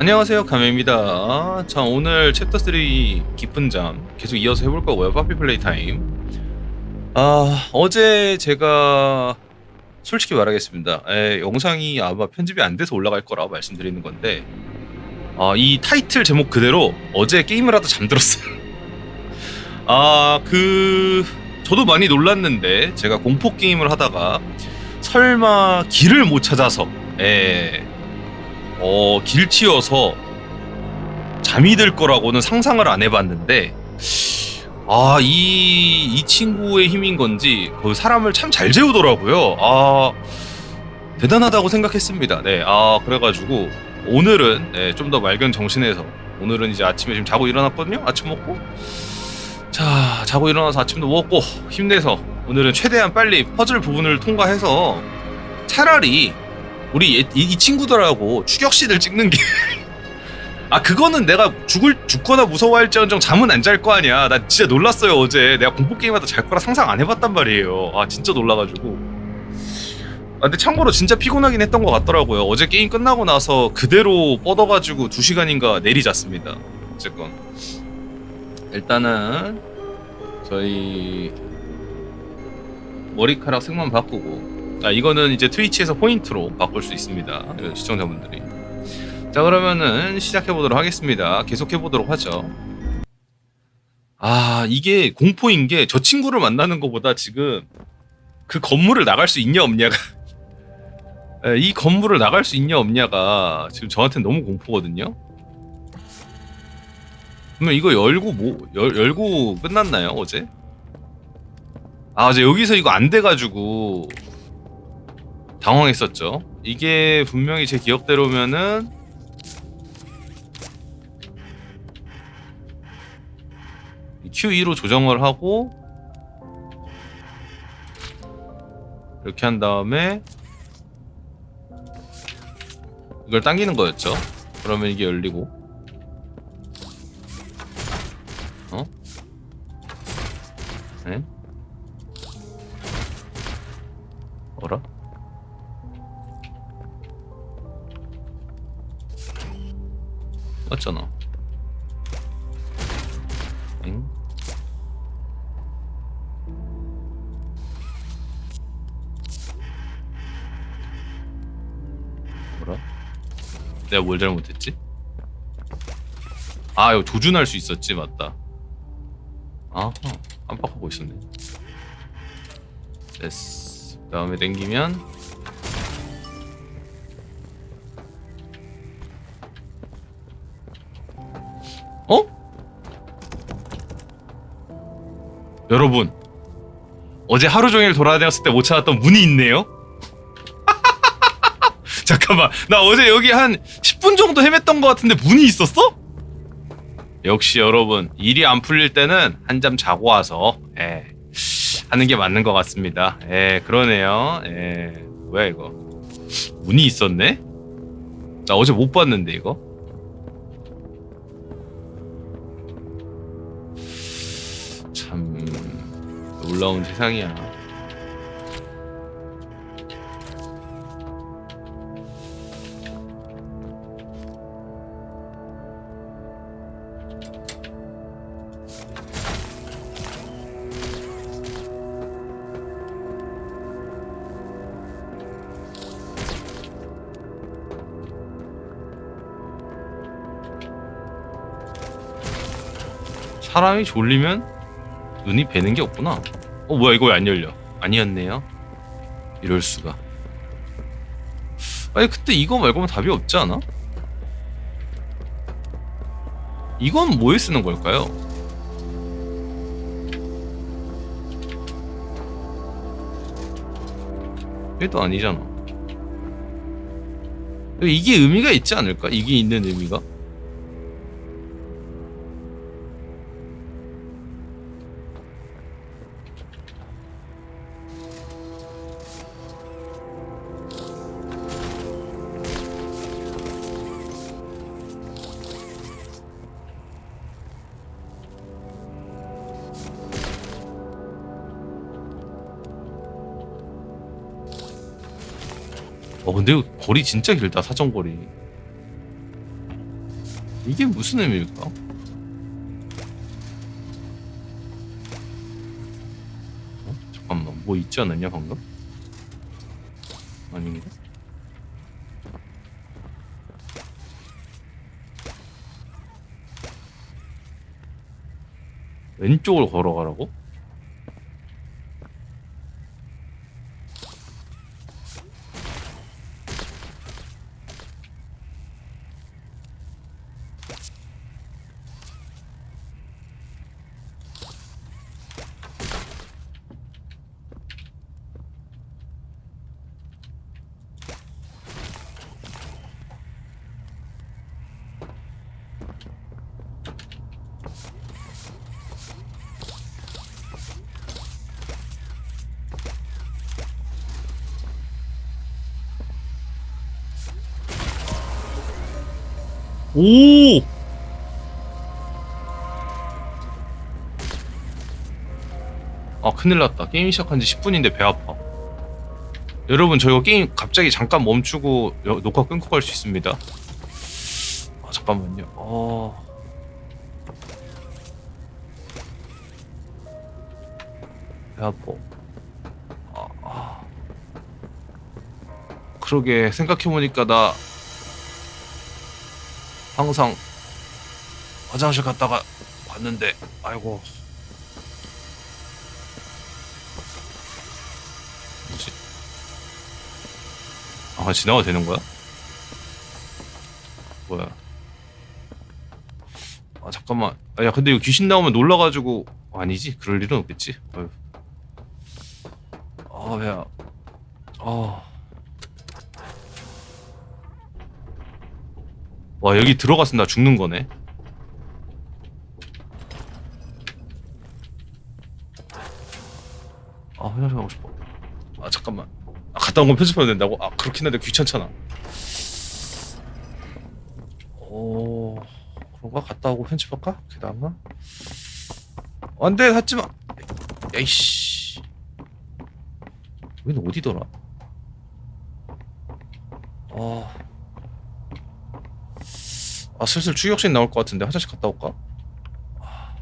안녕하세요 가메입니다. 자 오늘 챕터 3 깊은 잠 계속 이어서 해볼 거고요 파피 플레이 타임 아 어제 제가 솔직히 말하겠습니다. 에, 영상이 아마 편집이 안 돼서 올라갈 거라 말씀드리는 건데 아, 이 타이틀 제목 그대로 어제 게임을 하다 잠들었어요. 아그 저도 많이 놀랐는데 제가 공포 게임을 하다가 설마 길을 못 찾아서 에, 어, 길치여서 잠이 들 거라고는 상상을 안 해봤는데, 아, 이, 이 친구의 힘인 건지, 그 사람을 참 잘 재우더라고요. 아, 대단하다고 생각했습니다. 네, 아, 그래가지고, 오늘은, 네, 좀더 맑은 정신에서, 오늘은 이제 아침에 지금 자고 일어났거든요? 아침 먹고. 자, 자고 일어나서 아침도 먹고, 힘내서, 오늘은 최대한 빨리 퍼즐 부분을 통과해서, 차라리 우리 이, 이 친구들하고 추격신을 찍는 게. 아 그거는 내가 죽을 죽거나 무서워할지언정 잠은 안 잘 거 아니야. 나 진짜 놀랐어요 어제. 내가 공포 게임하다 잘 거라 상상 안 해봤단 말이에요. 아 진짜 놀라가지고. 아 근데 참고로 진짜 피곤하긴 했던 것 같더라고요. 어제 게임 끝나고 나서 그대로 뻗어가지고 2 시간인가 내리 잤습니다. 어쨌건 일단은 저희 머리카락 색만 바꾸고 아 이거는 이제 트위치에서 포인트로 바꿀 수 있습니다. 그 시청자분들이. 자 그러면은 시작해 보도록 하겠습니다. 계속해 보도록 하죠. 아 이게 공포인 게 저 친구를 만나는 것보다 지금 그 건물을 나갈 수 있냐 없냐가 에, 이 건물을 나갈 수 있냐 없냐가 지금 저한테는 너무 공포거든요. 그러면 이거 열고 뭐 열, 열고 끝났나요 어제? 아 어제 여기서 이거 안 돼가지고 당황했었죠. 이게 분명히 제 기억대로면은 Q2로 조정을 하고 이렇게 한 다음에 이걸 당기는 거였죠. 그러면 이게 열리고 어? 네? 어라? 맞잖아. 응? 뭐라? 내가 뭘 잘못했지? 아, 이거 조준할 수 있었지, 맞다. 아하, 깜빡하고 있었네. 됐어. 그 다음에 당기면 여러분 어제 하루 종일 돌아다녔을 때 못 찾았던 문이 있네요. 잠깐만 나 어제 여기 한 10분 정도 헤맸던 것 같은데 문이 있었어? 역시 여러분 일이 안 풀릴 때는 한잠 자고 와서 예, 하는 게 맞는 것 같습니다. 예 그러네요. 예 뭐야 이거? 문이 있었네? 나 어제 못 봤는데 이거 놀라운 세상이야. 사람이 졸리면 눈이 배는 게 없구나. 어 뭐야 이거 왜 안 열려? 아니었네요. 이럴 수가. 아니 그때 이거 말고는 답이 없지 않아? 이건 뭐에 쓰는 걸까요? 얘도 아니잖아. 이게 의미가 있지 않을까? 이게 있는 의미가? 어 근데 거리 진짜 길다 사정 거리 이게 무슨 의미일까? 어? 잠깐만 뭐 있지 않았냐 방금? 아닌가? 왼쪽을 걸어가라고? 오! 아 큰일 났다. 게임 시작한 지 10분인데 배 아파. 여러분 저희가 게임 갑자기 잠깐 멈추고 여- 녹화 끊고 갈 수 있습니다. 아 잠깐만요. 어... 배 아파. 아, 아. 그러게. 생각해보니까 나 항상 화장실 갔다가 왔는데 아이고 뭐지? 아 지나가도 되는 거야? 뭐야? 아 잠깐만 아, 야 근데 이거 귀신 나오면 놀라가지고 아니지 그럴 일은 없겠지 어휴. 아 배야 아 와 여기 들어갔으면 나 죽는 거네. 아 화장실 가고 싶어. 아 잠깐만. 아 갔다 온 건 편집해야 된다고? 아 그렇긴 한데 귀찮잖아. 오 그런가 갔다 오고 편집할까? 게다가 안돼 하지 마. 야이씨. 여기는 어디더라? 아. 아 슬슬 추격신 나올 것 같은데. 화장실 갔다 올까? 아.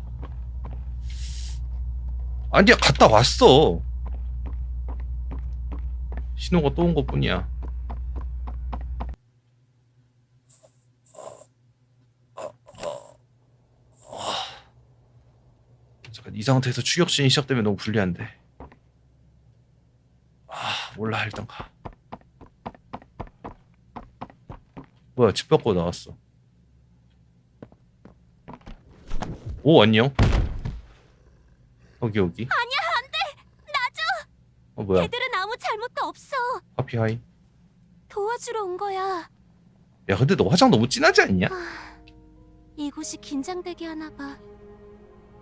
아니야 갔다 왔어. 신호가 또 온 것 뿐이야. 잠깐 이 상태에서 추격신이 시작되면 너무 불리한데. 아 몰라 일단 가. 뭐야 집 밖으로 나왔어 오 안녕. 여기 여기. 아니야 안돼. 놔줘. 어 뭐야? 걔들은 아무 잘못도 없어. 하피 하이. 도와주러 온 거야. 야 근데 너 화장 너무 진하지 않냐? 이곳이 긴장되게 하나 봐.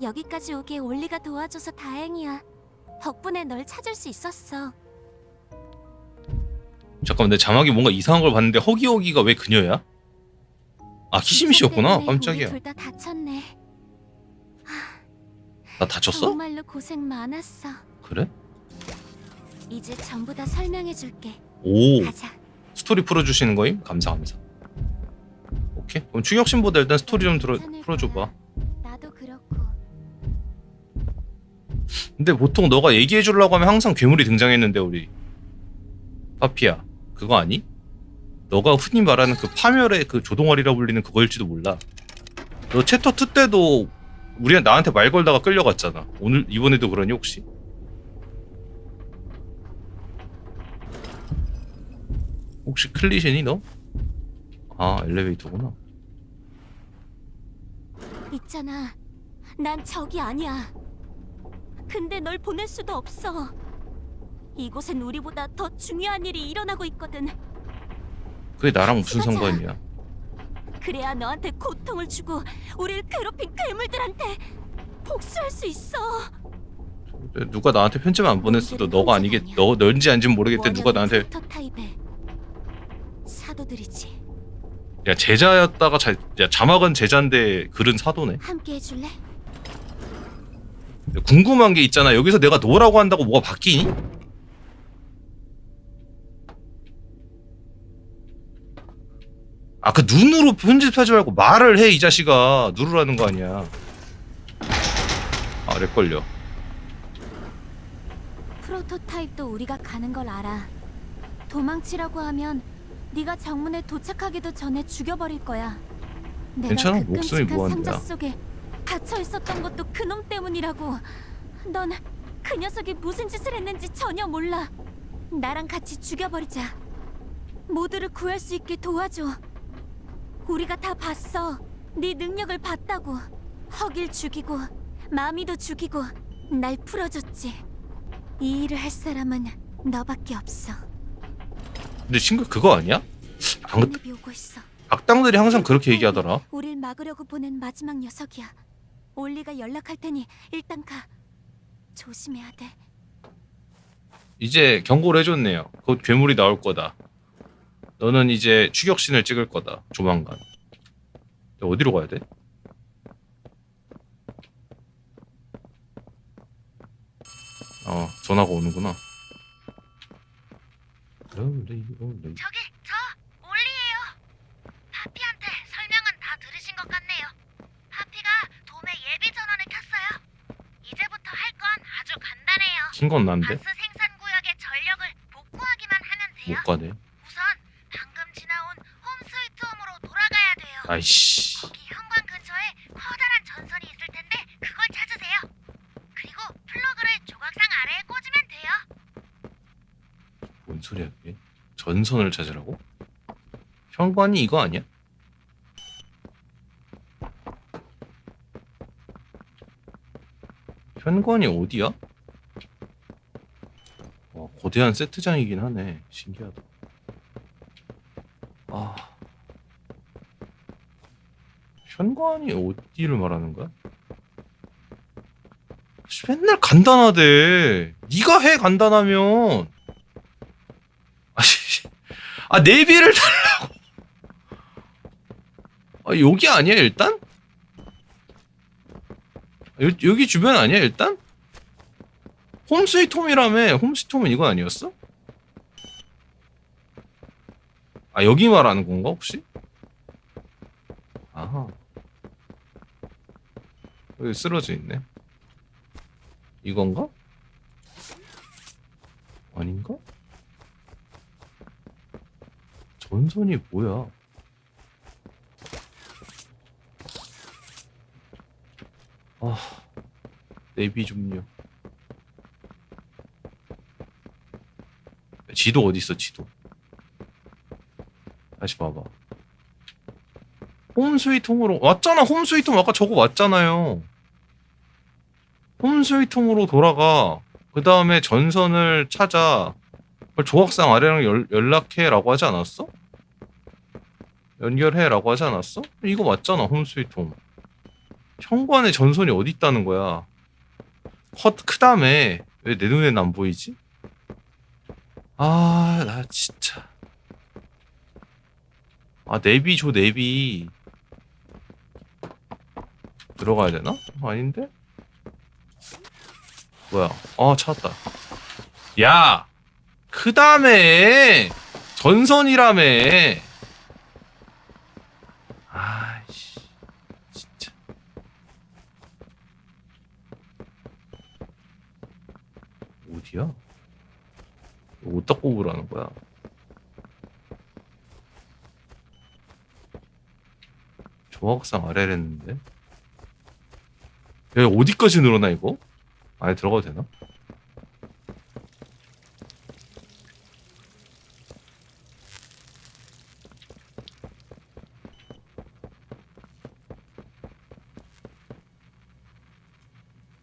여기까지 오기에 올리가 도와줘서 다행이야. 덕분에 널 찾을 수 있었어. 잠깐만 내 자막이 뭔가 이상한 걸 봤는데 허기허기가 왜 그녀야? 아 키시미 씨였구나. 깜짝이야. 둘다 다쳤네 나 다쳤어? 정말로 고생 많았어 그래? 이제 전부 다 설명해 줄게 오 가자 스토리 풀어주시는 거임? 감사 감사 오케이 그럼 추격신보다 일단 스토리 좀 들어, 괜찮을 풀어줘봐 거야. 나도 그렇고 근데 보통 너가 얘기해 주려고 하면 항상 괴물이 등장했는데 우리 파피야 그거 아니? 너가 흔히 말하는 그 파멸의 그 조동아리라 불리는 그거일지도 몰라 너 챕터 2 때도 우리가 나한테 말 걸다가 끌려갔잖아 오늘 이번에도 그러니 혹시? 혹시 클리신이 너? 아 엘리베이터구나 있잖아. 난 적이 아니야. 근데 널 보낼 수도 없어. 이곳엔 우리보다 더 중요한 일이 일어나고 있거든. 그게 나랑 무슨 같이 가자. 상관이야 그래야 너한테 고통을 주고 우릴 괴롭힌 괴물들한테 복수할 수 있어. 누가 나한테 편지만 안 보냈어도 너가 아니겠 너 넌지 아닌지는 모르겠대 누가 나한테 터 타입의 사도들이지. 야 제자였다가 자, 야 자막은 제자인데 글은 사도네 함께 해줄래? 궁금한 게 있잖아 여기서 내가 노라고 한다고 뭐가 바뀌니? 아그 눈으로 편집하지 말고 말을 해 이 자식아 누르라는 거 아니야 아 렉 걸려 프로토타입도 우리가 가는 걸 알아. 도망치라고 하면 네가 정문에 도착하기도 전에 죽여버릴 거야. 내가 괜찮아, 그 목숨이 끔찍한 무한대야. 상자 속에 갇혀 있었던 것도 그놈 때문이라고. 넌 그 녀석이 무슨 짓을 했는지 전혀 몰라. 나랑 같이 죽여버리자. 모두를 구할 수 있게 도와줘. 우리가 다 봤어. 네 능력을 봤다고. 허길 죽이고 마미도 죽이고 날 풀어줬지. 이 일을 할 사람은 너밖에 없어. 근데 친구 그거 아니야? 오고 있어. 악당들이 항상 그렇게 얘기하더라 우릴 막으려고 보낸 마지막 녀석이야. 올리가 연락할 테니 일단 가. 조심해야 돼. 이제 경고를 해줬네요 곧 괴물이 나올 거다 너는 이제 추격신을 찍을 거다 조만간 어디로 가야 돼? 어 전화가 오는구나 롤리. 저기 저 올리예요. 파피한테 설명은 다 들으신 것 같네요. 파피가 돔의 예비 전원을 켰어요. 이제부터 할 건 아주 간단해요. 킨건 난데 가스 생산 구역의 전력을 복구하기만 하면 돼요. 못 가네 아이씨 거기 현관 근처에 커다란 전선이 있을 텐데 그걸 찾으세요. 그리고 플러그를 조각상 아래에 꽂으면 돼요. 뭔 소리야 그게 전선을 찾으라고? 현관이 이거 아니야? 현관이 어디야? 와 거대한 세트장이긴 하네 신기하다 현관이 어디를 말하는 거야? 씨, 맨날 간단하대 네가 해 간단하면 아씨, 아 내비를 달라고. 아 여기 아니야 일단? 여, 여기 주변 아니야 일단? 홈스위트홈이라며 홈스위트홈은 이거 아니었어? 아 여기 말하는 건가 혹시? 아하 여기 쓰러져 있네 이건가? 아닌가? 전선이 뭐야? 아, 내비 좀요. 지도 어디 있어? 지도. 다시 봐봐. 홈 스위트 홈으로 왔잖아. 홈 스위트 홈 아까 저거 왔잖아요. 홈스위트홈으로 돌아가. 그 다음에 전선을 찾아. 조각상 아래랑 연, 연락해라고 하지 않았어? 연결해라고 하지 않았어? 이거 맞잖아 홈스위트홈 현관에 전선이 어디 있다는 거야 컷 크다며 왜내 눈에는 안 보이지? 아 나 진짜 아 내비 줘 내비 들어가야 되나? 아닌데? 뭐야 아 찾았다 야 크다며 전선이라며 아이씨 진짜 어디야? 어디다 꼽으라는 거야? 조각상 아래랬는데 야 어디까지 늘어나 이거? 안에 들어가도 되나?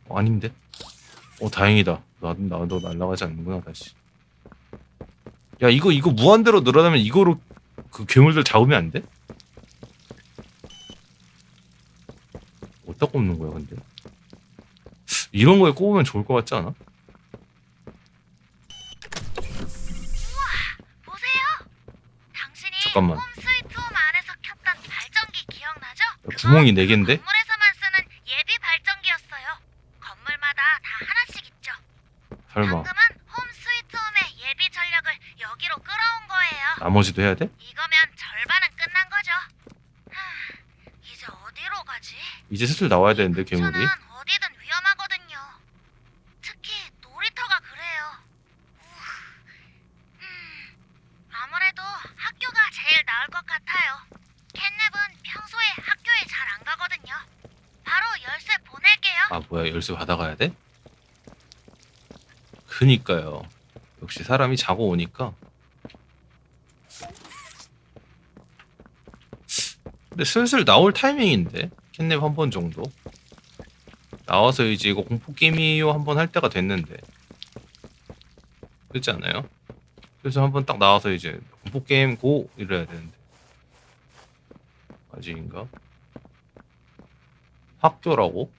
어, 아닌데? 어 다행이다. 나도 날라가지 않는구나 다시. 야 이거 이거 무한대로 늘어나면 이거로 그 괴물들 잡으면 안 돼? 어디다 꼽는 거야 근데? 이런 거에 꼽으면 좋을 것 같지 않아? 보세요. 당신이 잠깐만. 홈스윗 홈 안에서 켰던 발전기 기억나죠? 구멍이 네 개인데? 건물에서만 쓰는 예비 발전기였어요. 건물마다 다 하나씩 있죠. 설마 방금은 홈스윗 홈의 예비 전력을 여기로 끌어온 거예요. 나머지도 해야 돼? 이거면 절반은 끝난 거죠. 하, 이제 어디로 가지? 이제 슬슬 나와야 되는데 괴물이. 열쇠 받아가야 돼? 그니까요. 역시 사람이 자고 오니까. 근데 슬슬 나올 타이밍인데 캣냅 한 번 정도 나와서 이제 이거 공포 게임이요 한 번 할 때가 됐는데 그렇지 않아요? 그래서 한 번 딱 나와서 이제 공포 게임 고 이래야 되는데 아직인가? 학교라고?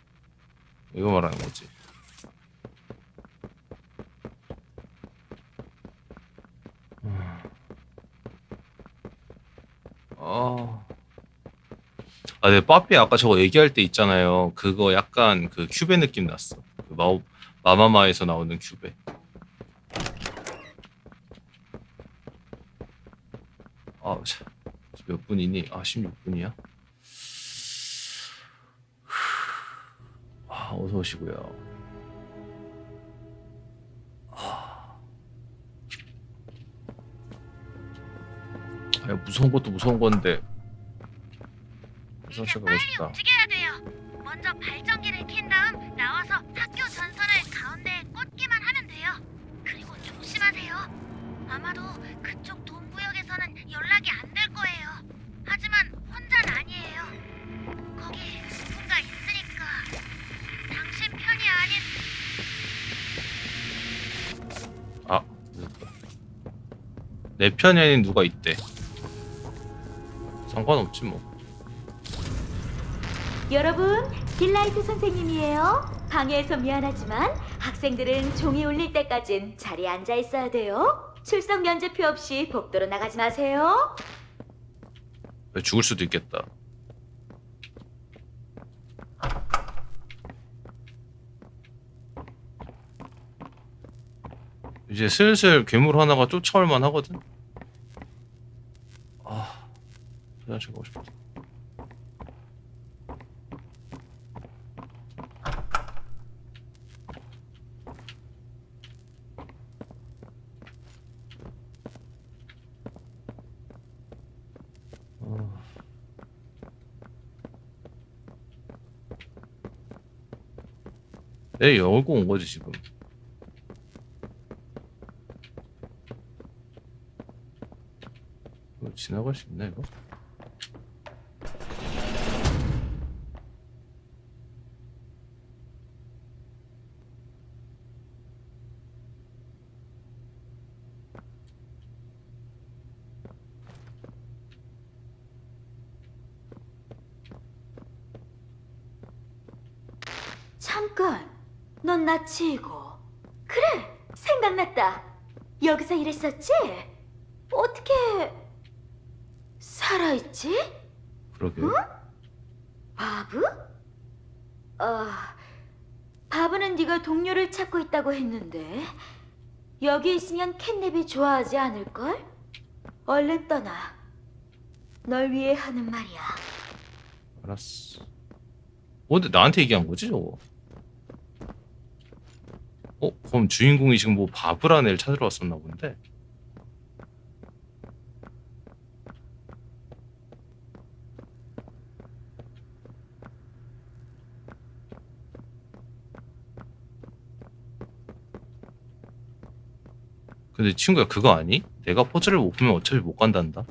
이거 말하는 거지. 아. 아, 네, 빠삐 아까 저거 얘기할 때 있잖아요. 그거 약간 그 큐베 느낌 났어. 그 마오, 마마마에서 나오는 큐베. 아, 참. 몇 분이니? 아, 16분이야? 아, 어서 오시고요. 아, 무서운 것도 무서운 건데. 이제 빨리 싶다. 움직여야 돼요. 먼저 발전기를 킨 다음 나와서 학교 전선을 가운데에 꽂기만 하면 돼요. 그리고 조심하세요. 아마도 그쪽 동구역에서는 연락이 안 될 거예요. 하지만 내 편에는 누가 있대. 상관없지 뭐. 여러분, 딜라이트 선생님이에요. 방해해서 미안하지만 학생들은 종이 울릴 때까진 자리에 앉아 있어야 돼요. 출석 면제표 없이 복도로 나가지 마세요. 왜 죽을 수도 있겠다. 이제 슬슬 괴물 하나가 쫓아올 만 하거든. 아, 화장실 가고 싶다. 아. 내 열고 온 거지 지금. 이거 지나갈 수 있나 이거? 잠깐, 넌 나치고. 그래, 생각났다. 여기서 일했었지? 어떻게 살아있지? 그러게. 바브? 어, 바브는 네가 동료를 찾고 있다고 했는데 여기 있으면 캣냅이 좋아하지 않을걸? 얼른 떠나. 널 위해 하는 말이야. 알았어. 어, 근데 나한테 얘기한 거지 저거? 어, 그럼 주인공이 지금 뭐 바브라는 애를 찾으러 왔었나 본데. 근데 친구야 그거 아니? 내가 포즈를 못 보면 어차피 못 간단다.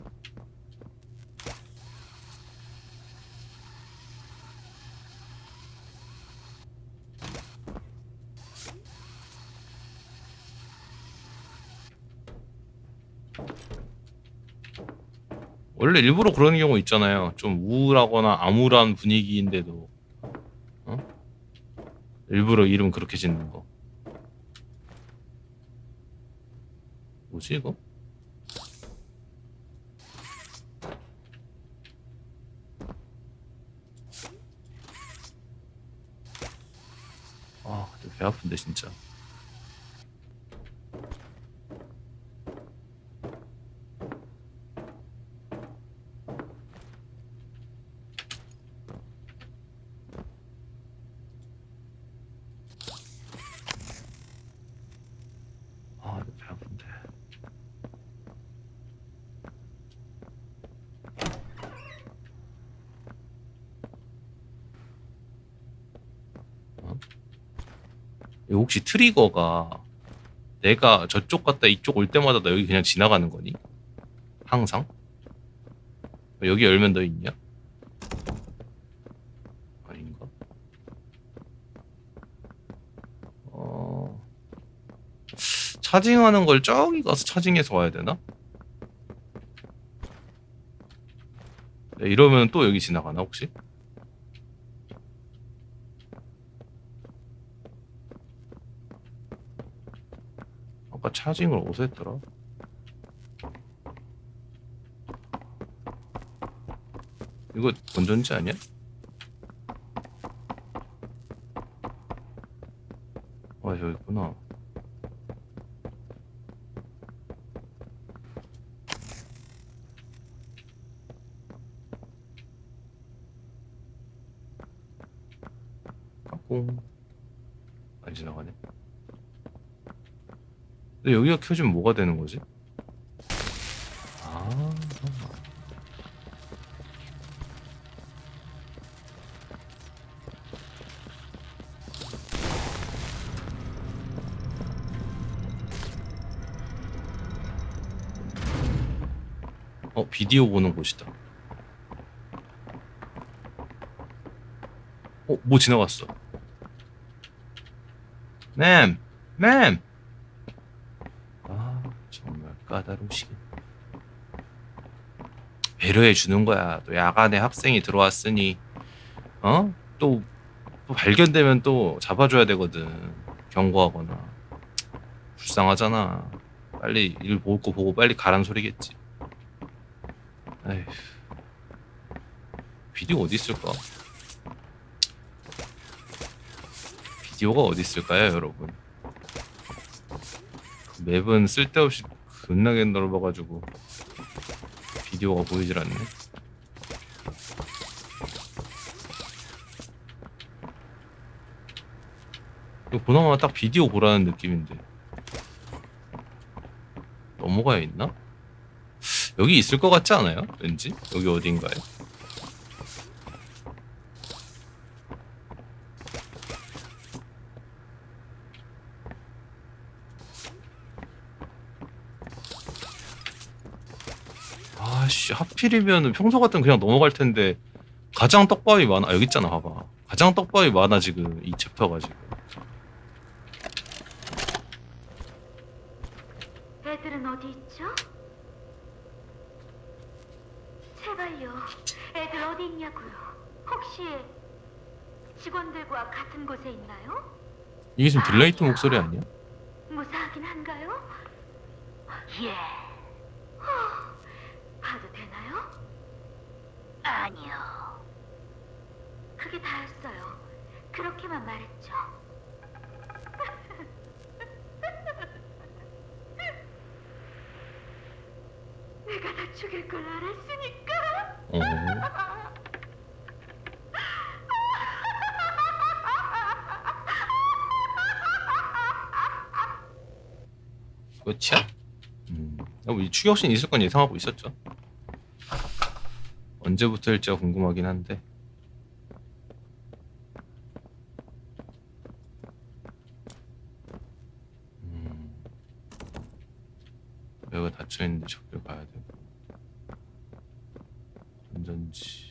원래 일부러 그러는 경우 있잖아요. 좀 우울하거나 암울한 분위기인데도 어? 일부러 이름 그렇게 짓는 거. 뭐지 이거? 아, 배 아픈데 진짜. 이거 혹시 트리거가 내가 저쪽 갔다 이쪽 올 때마다 나 여기 그냥 지나가는 거니? 항상? 여기 열면 너 있냐? 아닌가? 어... 차징하는 걸 저기 가서 차징해서 와야 되나? 네, 이러면 또 여기 지나가나 혹시? 차징을 어디서 했더라? 이거 건전지 아니야? 아 여기 있구나 까꿍 안 지나가네 근데 여기가 켜지면 뭐가 되는 거지? 아 어 비디오 보는 곳이다. 어 뭐 지나갔어? 맴, 맴. 아 정말 까다로우시게. 배려해 주는 거야. 또 야간에 학생이 들어왔으니 어? 또, 또 발견되면 또 잡아줘야 되거든. 경고하거나. 불쌍하잖아. 빨리 일볼거 보고 빨리 가란 소리겠지. 에휴. 비디오 어디 있을까? 비디오가 어디 있을까요, 여러분? 맵은 쓸데없이 겁나게 넓어가지고 비디오가 보이질 않네. 이거 보나마나 딱 비디오 보라는 느낌인데 넘어가야 있나? 여기 있을 것 같지 않아요? 왠지 여기 어딘가에 아씨 하필이면 평소 같으면 그냥 넘어갈 텐데 가장 떡밥이 많아 아, 여기 있잖아 봐봐 가장 떡밥이 많아 지금 이 챕터가 지금 애들은 어디 있죠? 제발요. 애들 어디 있냐고요. 혹시 직원들과 같은 곳에 있나요? 이게 지금 딜라이트 목소리 아니야? 무사하긴 한가요? 예. 봐도 되나요? 아니요. 그게 다였어요. 그렇게만 말했죠. 내가 다 죽일 걸 알았으니까. 어. 끝이야? 음. 야, 뭐이 추격신 있을 건 예상하고 있었죠. 언제부터일지가 궁금하긴 한데. 음. 여기가 닫혀 있는데 저길 가야 되고. 건전지.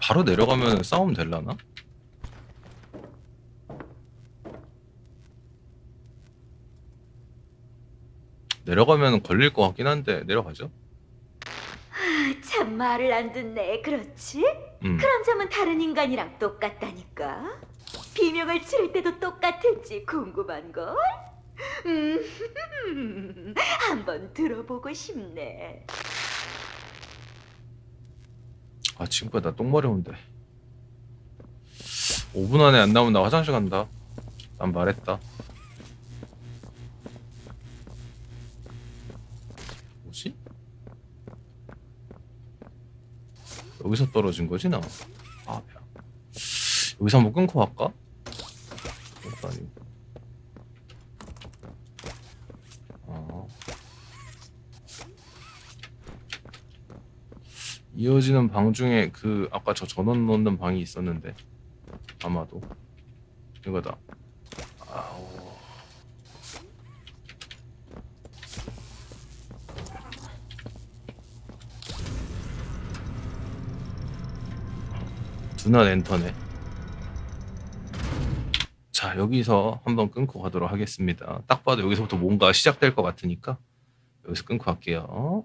바로 내려가면 싸움 될라나? 내려가면 걸릴 것 같긴 한데 내려가죠. 참 말을 안 듣네. 그렇지? 음. 그런 점은 다른 인간이랑 똑같다니까. 비명을 지를 때도 똑같을지 궁금한 걸. 음, 한번 들어보고 싶네. 아 친구야 나똥 마려운데 5분 안에 안 나오면 나 화장실 간다 난 말했다 뭐지? 여기서 떨어진 거지 나? 아 여기서 한번 끊고 갈까? 이어지는 방 중에 그 아까 저 전원 넣는 방이 있었는데 아마도. 이거다. 아우 두나 엔터네. 자 여기서 한번 끊고 가도록 하겠습니다. 딱 봐도 여기서부터 뭔가 시작될 것 같으니까 여기서 끊고 갈게요